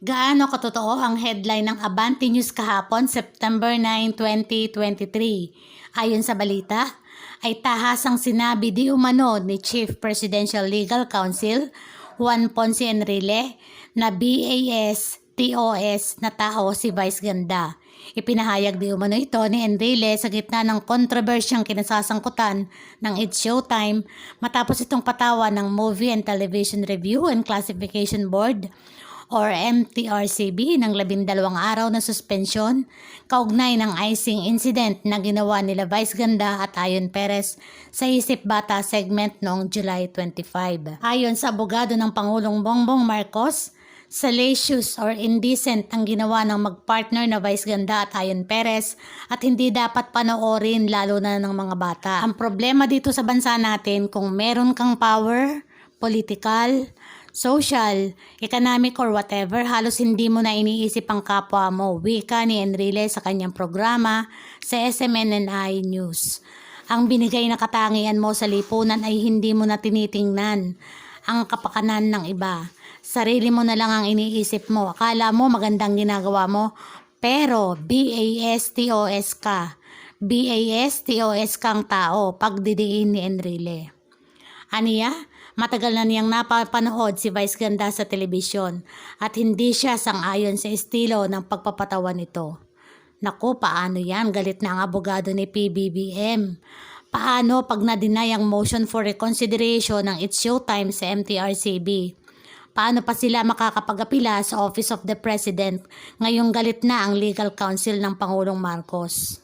Gaano katotoo ang headline ng Abante News kahapon, September 9, 2023? Ayon sa balita, ay tahasang sinabi di umano ni Chief Presidential Legal Counsel Juan Ponce Enrile na BAS TOS na tao si Vice Ganda. Ipinahayag di umano ito ni Enrile sa gitna ng kontrobersyang kinasasangkutan ng It's Showtime matapos itong patawa ng Movie and Television Review and Classification Board or MTRCB ng labindalawang araw na suspensyon kaugnay ng icing incident na ginawa nila Vice Ganda at Ayon Perez sa Isip Bata segment noong July 25. Ayon sa abogado ng Pangulong Bongbong Marcos, salacious or indecent ang ginawa ng magpartner na Vice Ganda at Ayon Perez at hindi dapat panoorin lalo na ng mga bata. Ang problema dito sa bansa natin kung meron kang power, political, social, economic or whatever, halos hindi mo na iniisip ang kapwa mo. Wika ni Enrile sa kanyang programa sa SMNNI News. Ang binigay na katangian mo sa lipunan ay hindi mo na tinitingnan ang kapakanan ng iba. Sarili mo na lang ang iniisip mo. Akala mo magandang ginagawa mo, pero BASTOS ka. BASTOS kang tao, pagdidiin ni Enrile. Aniya, matagal na niyang napapanood si Vice Ganda sa telebisyon at hindi siya sang-ayon sa estilo ng pagpapatawa nito. Naku, paano yan? Galit na ang abogado ni PBBM. Paano pag na-deny ang motion for reconsideration ng It's Showtime sa MTRCB? Paano pa sila makakapag-apila sa Office of the President ngayong galit na ang legal counsel ng Pangulong Marcos?